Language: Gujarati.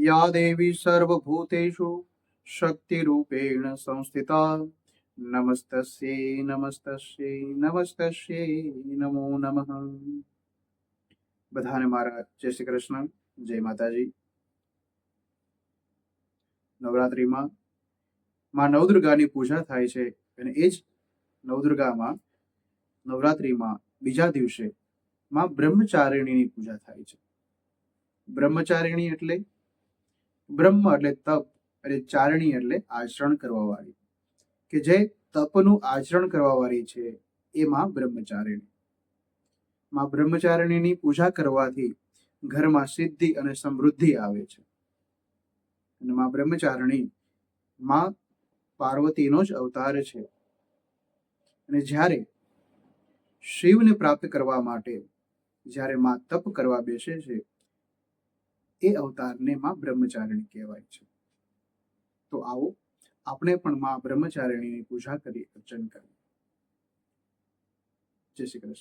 યા દેવી સર્વભૂતેષુ શક્તિરૂપેણ સંસ્થિતા નમસ્તસ્યૈ નમસ્તસ્યૈ નમસ્તસ્યૈ નમો નમઃ બધાને મારા જય શ્રી કૃષ્ણ જય માતાજી નવરાત્રિમાં માં નવદુર્ગાની પૂજા થાય છે અને એ જ નવદુર્ગામાં નવરાત્રિમાં બીજા દિવસે માં બ્રહ્મચારિણીની પૂજા થાય છે. બ્રહ્મચારિણી એટલે બ્રહ્મ એટલે તપ અને ચારણી એટલે આચરણ કરવાવાળી. કે જે તપનું આચરણ કરવાવાળી છે, એ માં બ્રહ્મચારિણી. માં બ્રહ્મચારિણીની પૂજા કરવાથી ઘરમાં સિદ્ધિ અને સમૃદ્ધિ આવે છે. અને માં બ્રહ્મચારિણી માં પાર્વતીનો જ અવતાર છે. અને જ્યારે શિવને પ્રાપ્ત કરવા માટે જ્યારે માં તપ કરવા બેસે છે એ અવતારને માં બ્રહ્મચારિણી કહેવાય છે. તો આવો, આપણે પણ માં બ્રહ્મચારિણીની પૂજા કરી અર્ચન કરીએ. જય શ્રી કૃષ્ણ.